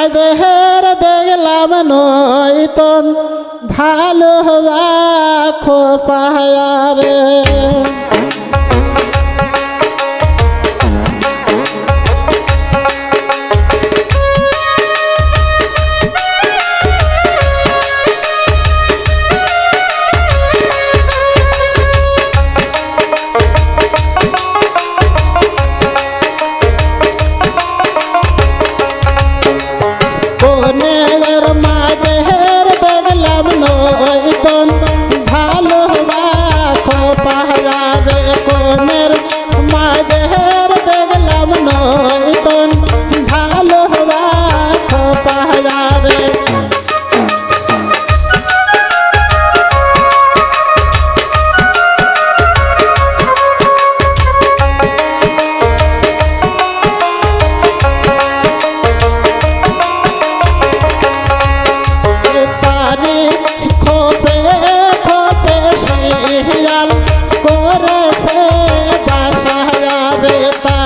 নাই দেহের দেখলাম নয়তন ধালো খোপায়ারে রে কোনের মাঝের দেখলাম নয়তন ভালো হওয়া পাহারা রে। Hilal করেছে বাসায় বেতা